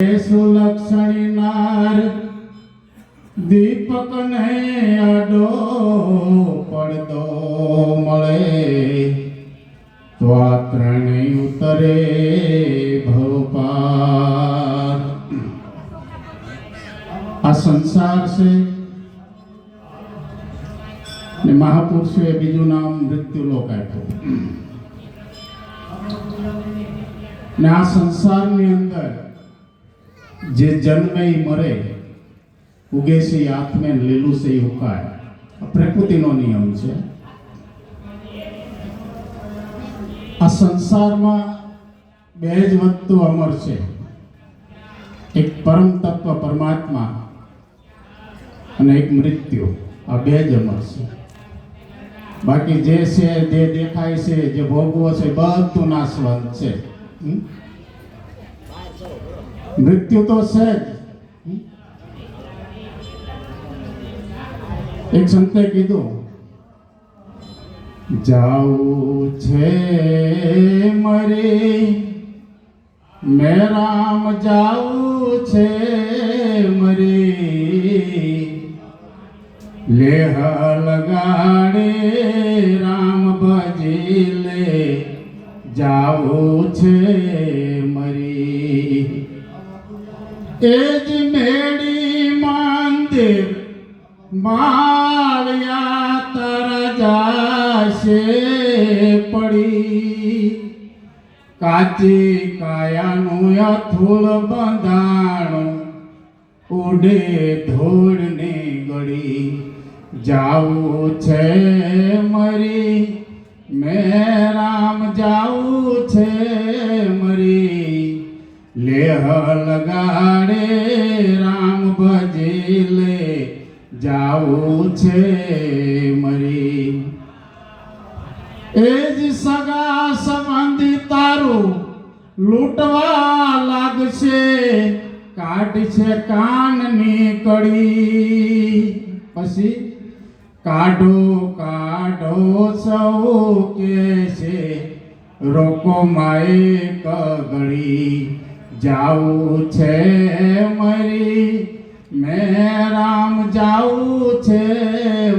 સુલક્ષણી નાર દીપક ને આડો પડદો મળે તો આ ત્રણેય ઉતરે ભવપાર આ સંસાર છે ને મહાપુરુષોએ બીજું નામ મૃત્યુલોક આપ્યું ને આ સંસારની અંદર જે જન્મે મરે, ઉગે છે ઈ આત્મે લીલું છે ઉકાય પ્રકૃતિનો નિયમ છે. આ સંસારમાં બે જ વસ્તુ અમર છે. એક પરમ તત્વ પરમાત્મા અને એક મૃત્યુ. આ બે જ અમર છે. બાકી જે છે, જે દેખાય છે, જે ભોગવો છે, બધું નાશવંત છે? મૃત્યુ તો છે એક સંતે કીધું જાવું છે મરી મેરામ જાવું છે મરી. લેહ લગાડે, રામ ભજી લે જાવું છે એ જ મેળી મંદિર માળિયા તર જાશે પડી. કાચી કાયાનું અથૂળ બંધાણું ઉડે ધોળની ગળી. જાવું છે મરી, મેં રામ જાવું છે લેહ લગાડે, રામ ભજી લે. જાવું છે મરી. એ જ સગા સંબંધી તારું લૂંટવા લાગશે. કાઢશે કાનની કડી. પછી કાઢો કાઢો સૌ કે છે. રોકો માએ કગડી. જાવું છે મરી, મેં રામ જાવું છે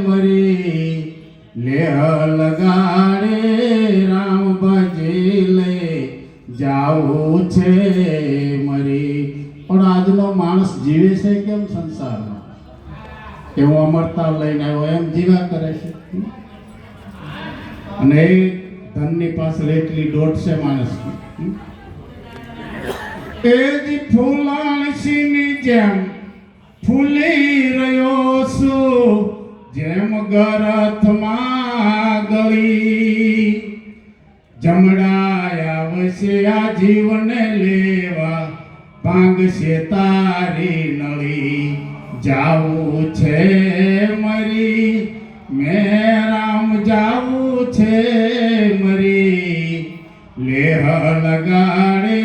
મરી, લેહ લગાડે રામ ભજી લે જાવું છે મરી. પણ આજનો માણસ જીવે છે કેમ સંસારમાં? કે અમરતા લઈને આવ્યો, એમ જીવા કરે છે? અને ધનની પાસે એટલી દોઢ છે માણસ એ જ ફૂલાણસીની જેમ ફૂલી રહ્યો છું, જેમ ગરથમાં ગળી. જમડાયા વસે આ જીવને લેવા, ભાંગશે તારી નળી. જાવું છે મરી, મેં રામ જાવું છે મરી. લેહ લગાડે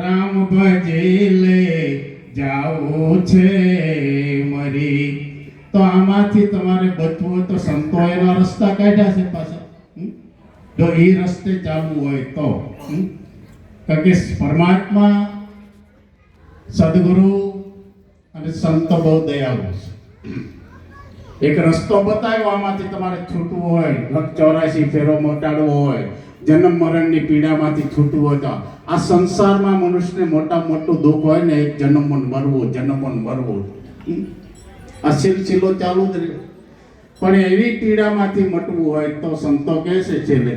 રામ ભજી લે જાવું છે મરી. તો આમાંથી તમારે બચવું હોય તો સંતો એના રસ્તા કાઢ્યા છે પાછા. જો એ રસ્તે ચાલવું હોય તો. કારણ કે પરમાત્મા, સદગુરુ અને સંતો બહુ દયાળુ છે. એક રસ્તો બતાવ્યો, આમાંથી તમારે છૂટવું હોય, લખ ચોરાશી ફેરો મોટાડવો હોય જન્મ મરણની પીડામાંથી છૂટવું હોય તો આ સંસારમાં મનુષ્યને મોટા મોટું દુઃખ હોય ને એક જન્મન મરવું જન્મન મરવું. આ સિલસિલો ચાલુ જ રહે પણ એવી પીડામાંથી મટવું હોય તો સંતો કહે છે છેલ્લે,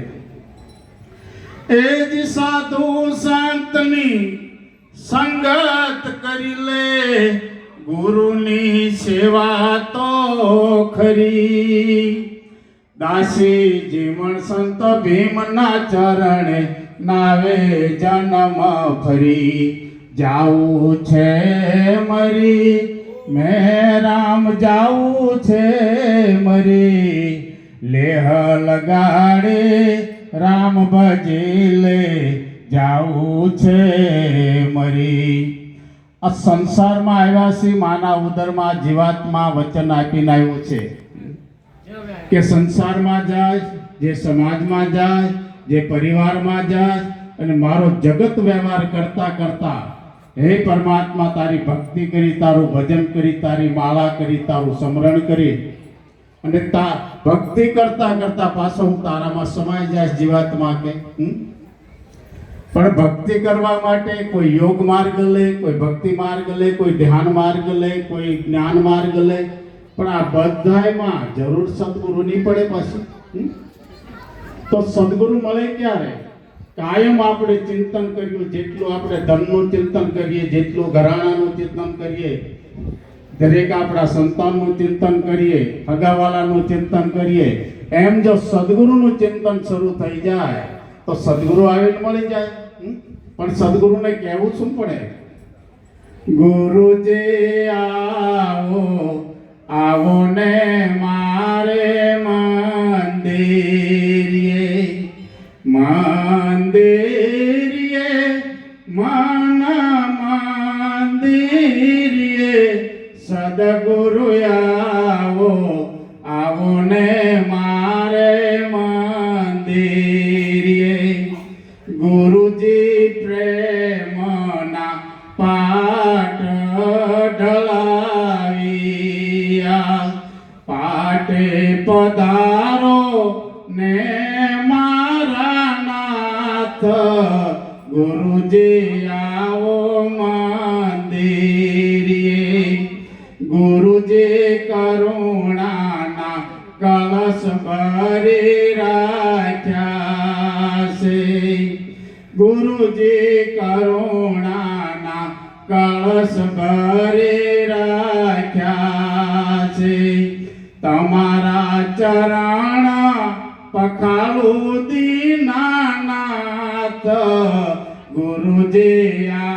એ જ સાધુ સંતની સંગત કરી લે, ગુરુની સેવા તો ખરી. દાસી જીવન સંત ભીમના ચરણે નાવે જન્મ ફરી. જાવું છે મરી, મેં રામ જાવું છે મરી. લેહ લગાડે રામ ભજી લે જાવું છે મરી. આ સંસારમાં આવ્યા છે માના ઉદરમાં જીવાત્મા વચન આપીને આવ્યો છે. કે સંસારમાં જાય જે સમાજમાં જાય જે પરિવારમાં જાય અને મારો જગત વ્યવહાર કરતા કરતા હે પરમાત્મા તારી ભક્તિ કરી તારું ભજન કરી તારી માળા કરી તારું સ્મરણ કરી અને તા ભક્તિ કરતા કરતા પાછો હું તારામાં સમાઈ જાય જીવાત્મા કે? પણ ભક્તિ કરવા માટે કોઈ યોગ માર્ગ લે કોઈ ભક્તિ માર્ગ લે કોઈ ધ્યાન માર્ગ લે કોઈ જ્ઞાન માર્ગ લે પણ આ બધાયમાં જરૂર સદગુરુ નહીં પડે પાછી? તો સદગુરુ મળે ક્યારે કાયમ આપણે ચિંતન કર્યું જેટલું આપણે ધનનું ચિંતન કરીએ, જેટલું ઘરાણાનું ચિંતન કરીએ, દરેક આપણા સંતાનનું ચિંતન કરીએ હગાવાલાનું ચિંતન કરીએ, એમ જો સદગુરુનું ચિંતન શરૂ થઈ જાય, તો સદગુરુ આવીને મળી જાય? પણ સદગુરુને કહેવું શું પડે ગુરુજે આવો આવો ને મારે મંદિરે મંદિરે મન મંદિરે સદગુરુ આવો આવો ને મારે મંદિરે ગુરુજી પ્રેમના પાઠ પધારો ને મારા નાથ ગુરુજી આવો મંદિરે. ગુરુજી કરુણાના કલશ ભરી રાખ્યા છે. ગુરુજી કરુણાના કલશ ભરી ચરણ પખાળુ દીનાનાથ ગુરુજી આવો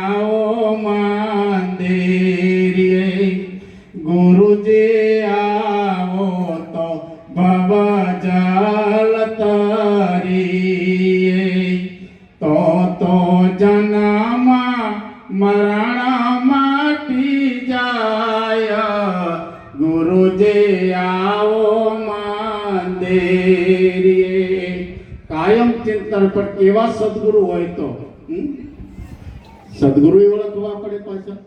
ચિંતન પણ એવા સદગુરુ હોય તો? સદગુરુ ઓળખવા પડે પાછા.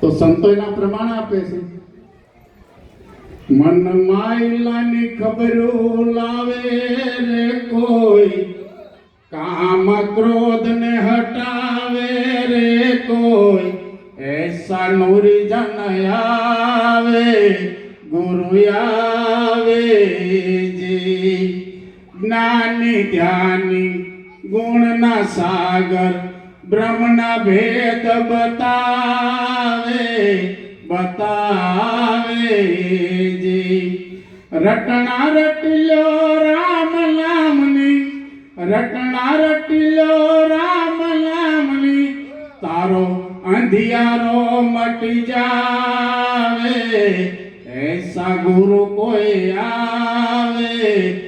તો સંતો એના પ્રમાણ આપે છે. મન માયલાની ખબરો લાવે રે કોઈ, કામ ક્રોધ ને હટાવે રે કોઈ, એસા નૂરી જન આવે, ગુરુ આવે જ્ઞાની ધ્યાની, ગુણના સાગર, બ્રહ્મના ભેદ બતાવે બતાવે જી. રટણા રટલ્યો રામ નામની, રટણા રટલ્યો રામ નામની, તારો અંધિયારો મટી જાવે, એસા ગુરુ કોઈ આવે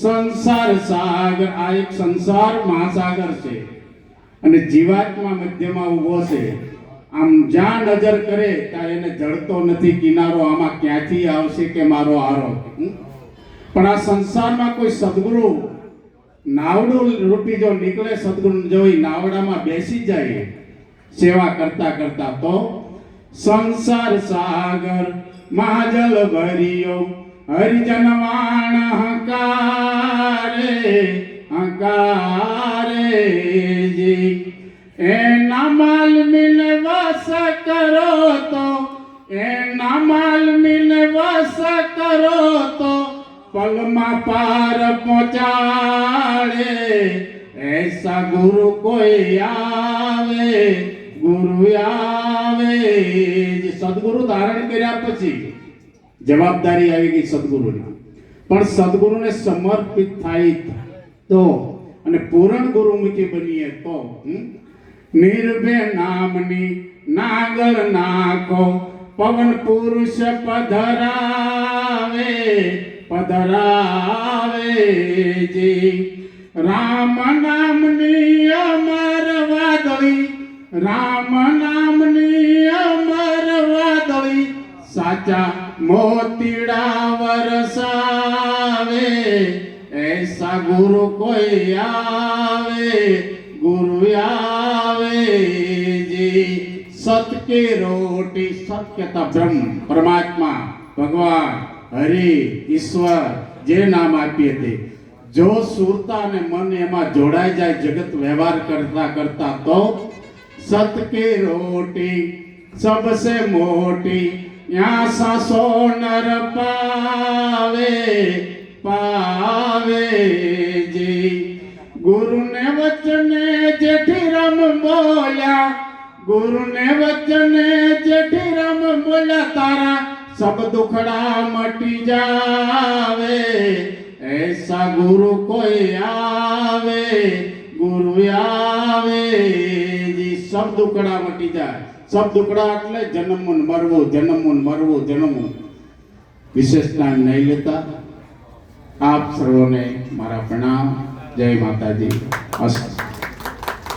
સંસાર સાગર, આ એક સંસાર મહાસાગર છે. અને જીવાત્મા મધ્યમાં ઊભો છે. આમ જ્યાં નજર કરે ત્યાં એને જડતો નથી, કિનારો આમાં ક્યાંથી આવશે કે મારો આરો? પણ આ સંસારમાં કોઈ સદગુરુ નાવડું રૂપી જો નીકળે, સદગુરુ જોઈ નાવડામાં બેસી જાય, સેવા કરતા કરતા તો સંસાર સાગર મહાજલ ભર્યો હરિજન વાણ હકારે હકારે જી એના માલ મિલવાસ વસ કરો તો એના માલ મિલવાસ વસ કરો તો પલમાં પાર પહોંચાડે એસા ગુરુ કોઈ આવે ગુરુ આવે સદગુરુ ધારણ કર્યા પછી જવાબદારી આવી ગઈ સદગુરુની. પણ સદગુરુને સમર્પિત થાય તો અને પૂરણ ગુરુમુખી બનીએ તો નિર્ભે નામની નાગર નાખો. પવન પુરુષ પધરાવે પધરાવે જી. રામ નામની અમર વાદળી, રામ નામની સાચા મોતીડા વરસાવે, એસા ગુરુ કોઈ આવે, ગુરુ આવે જી સત્કે રોટી સત્યતા બ્રહ્મ, પરમાત્મા, ભગવાન, હરિ, ઈશ્વર, જે નામ આપીએ તે. જો સુરતા અને મન એમાં જોડાઈ જાય, જગત વ્યવહાર કરતા કરતા તો સત કે રોટી, સબસે મોટી યા સાસો નર પાવે પાવે જી. ગુરુને વચને જેઠી રામ બોલ્યા, ગુરુને વચને જેઠી રામ બોલ્યા, તારા સબ દુખડા મટી જાવે. એસા ગુરુ કોઈ આવે, ગુરુ આવે જી, સબ દુખડા મટી જાય. સબ દુકડા એટલે જન્મવું મરવો મરવું જન્મવું ને મરવું જન્મવું વિશેષ ટાઈમ નહીં લેતા. આપ સર્વોને મારા પ્રણામ. જય માતાજી. અસ્ત.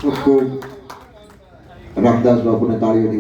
ખૂબ ખૂબ. રામદાસ બાપુને તાળીઓથી